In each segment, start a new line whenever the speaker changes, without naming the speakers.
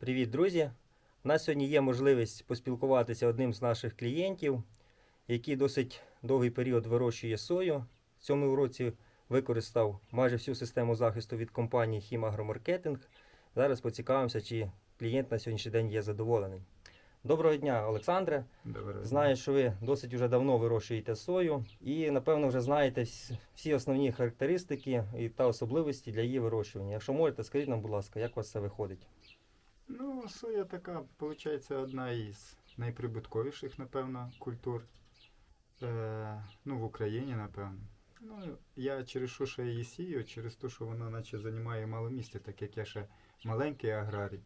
Привіт, друзі! У нас сьогодні є можливість поспілкуватися одним з наших клієнтів, який досить довгий період вирощує сою. В цьому році використав майже всю систему захисту від компанії Хімагромаркетинг. Зараз поцікавимося, чи клієнт на сьогоднішній день є задоволений. Доброго дня, Олександре.
Добре.
Знаю, що ви досить вже давно вирощуєте сою і, напевно, вже знаєте всі основні характеристики та особливості для її вирощування. Якщо можете, скажіть нам, будь ласка, як у вас це виходить?
Ну, соя така, виходить, одна із найприбутковіших, напевно, культур. Е, ну, в Україні, напевно. Ну, я через що ще її сію, через те, що вона наче займає мало місця, так як я ще маленький аграрій.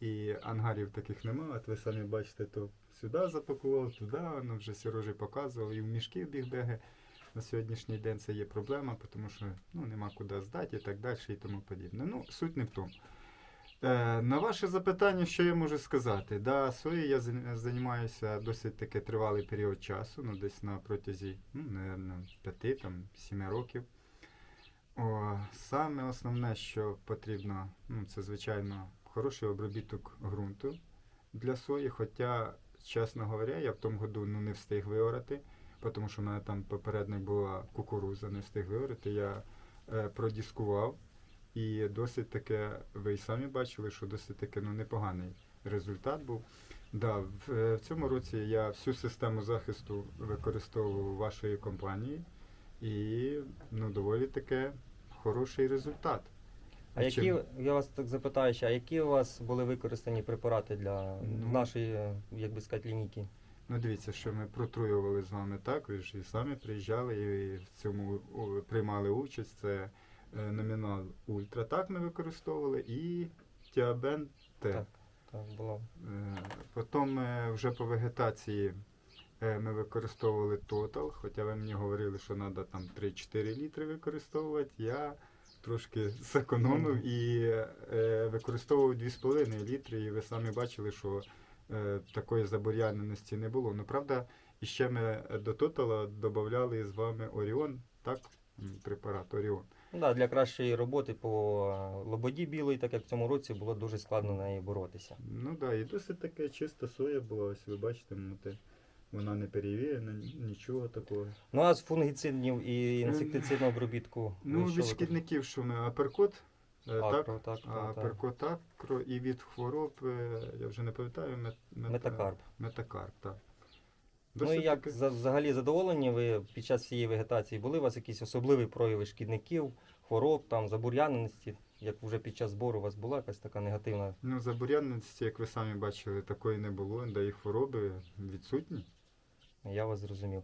І ангарів таких немає. От ви самі бачите, то сюди запакував, туди, воно вже Сережі показував, і в мішки біг беге. На сьогоднішній день це є проблема, тому що ну, нема куди здати і так далі і тому подібне. Ну, суть не в тому. Е, на ваше запитання, що я можу сказати? Да, сою я займаюся досить таки тривалий період часу, ну десь на протязі, ну, наверно, 5 там, 7 років. О, саме основне, що потрібно, ну, це, звичайно, хороший обробіток ґрунту для сої. Хоча, чесно говоря, я в тому году ну, не встиг виорати, тому що в мене там попередник була кукуруза, не встиг виорати. Я е, продіскував. І досить таке, ви й самі бачили, що досить таки ну, непоганий результат був. Да, в, е, в цьому році я всю систему захисту використовував вашої компанії, і ну, доволі таке хороший результат.
А які, я вас так запитаю, ще, а які у вас були використані препарати для
Ну.
нашої, як би сказати, лінійки?
Ну, дивіться, що ми протруювали з вами так. Ви ж і самі приїжджали і в цьому приймали участь. Це номінал Ультра. Так ми використовували і Тіабен Т.
Так. Так, було.
Е, Потім е, вже по вегетації е, ми використовували Total, хоча ви мені говорили, що треба там 3-4 літри використовувати. Я трошки зекономив і е, використовував 2,5 літри, і ви самі бачили, що е, такої забур'яненості не було. Ну, правда, і ще ми до Total додавали з вами Оріон, так? Препарат Оріон.
Ну, да, для кращої роботи по е, лободі білої, так як в цьому році було дуже складно нею боротися.
Ну так, да, і досить таке чиста соя була, ось ви бачите, ну, те, вона не перевірена, нічого такого.
Ну а з фунгіцидів і інсектицидного обробітку.
Ну, від шкідників, що ми аперкот, е, так,
Акро, так,
аперкот акро, і від хвороб, е, я вже не пам'ятаю, мет, мета-
Метакарп.
Метакарп, так.
Ну і як за- взагалі задоволені ви під час всієї вегетації? Були у вас якісь особливі прояви шкідників, хвороб, там, забур'яненості? Як вже під час збору у вас була якась така негативна?
Ну, забур'яненості, як ви самі бачили, такої не було, да і хвороби відсутні.
Я вас зрозумів.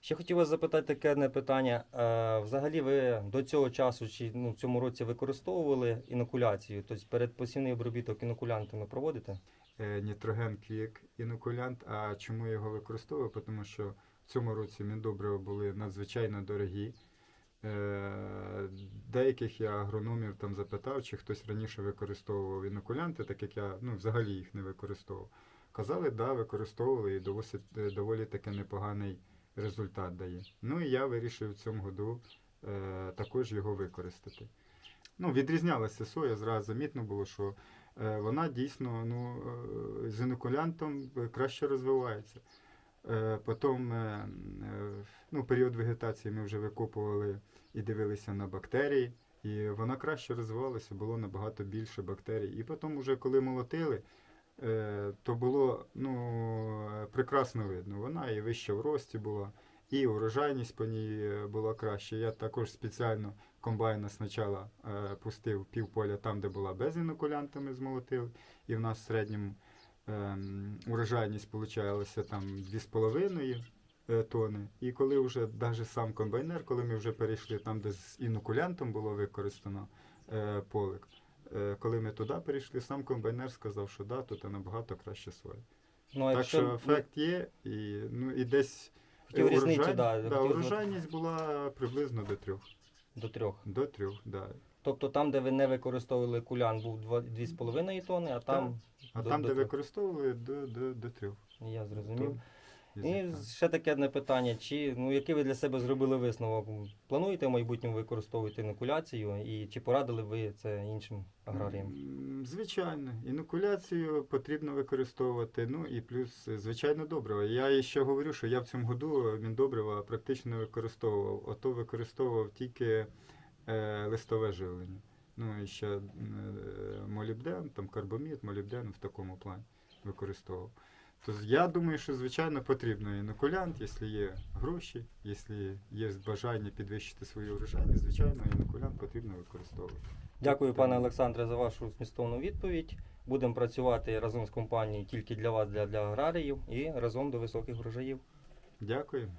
Ще хотів вас запитати таке одне питання. Е, взагалі ви до цього часу чи ну, в цьому році використовували інокуляцію? Тобто передпосівний обробіток інокулянтами проводите?
Е, нітроген квік інокулянт. А чому я його використовую? Тому що в цьому році міндобрива були надзвичайно дорогі. Е, Деяких я агрономів там запитав, чи хтось раніше використовував інокулянти, так як я ну, взагалі їх не використовував. Казали, да, використовували і досить, е, доволі таки непоганий результат дає. Ну і я вирішив в цьому году е, також його використати. Ну, відрізнялася соя, зразу замітно було, що е, вона дійсно ну, е, з інокулянтом е, краще розвивається. Потім ну, період вегетації ми вже викопували і дивилися на бактерії, і вона краще розвивалася, було набагато більше бактерій. І потім, вже коли молотили, то було ну, прекрасно видно. Вона і вища в рості була, і урожайність по ній була краще. Я також спеціально комбайна спочатку е, пустив півполя там, де була без інокулянта, ми змолотили, і в нас в середньому ем, урожайність получалася там 2,5 е, тони. І коли вже навіть сам комбайнер, коли ми вже перейшли там, де з інокулянтом було використано е, полик, е, коли ми туди перейшли, сам комбайнер сказав, що да, тут набагато краще соя.
Ну,
Так
якщо
що ефект є, і, ну, і десь
Хотів
е,
різницю, да,
да,
хотів
урожайність була приблизно до трьох.
До трьох.
До трьох, да.
Тобто там, де ви не використовували кулян, був 2,5 тонни, а там
А
до-
там,
до
де
трьох.
використовували, до, до, до трьох.
Я зрозумів. І ще таке одне питання: чи ну який ви для себе зробили висновок? Плануєте в майбутньому використовувати інокуляцію і чи порадили ви це іншим аграріям?
Звичайно, інокуляцію потрібно використовувати. Ну і плюс, е, звичайно, добрива. Я ще говорю, що я в цьому году міндобрива практично не використовував. Ото використовував тільки е, листове живлення. Ну і ще е, молібден, там карбамід, молібден в такому плані використовував. Тобто я думаю, що звичайно потрібно інокулянт, якщо є гроші, якщо є бажання підвищити свою урожайність, звичайно, інокулянт потрібно використовувати.
Дякую, пане Олександре, за вашу змістовну відповідь. Будемо працювати разом з компанією тільки для вас, для, для аграріїв і разом до високих врожаїв.
Дякую.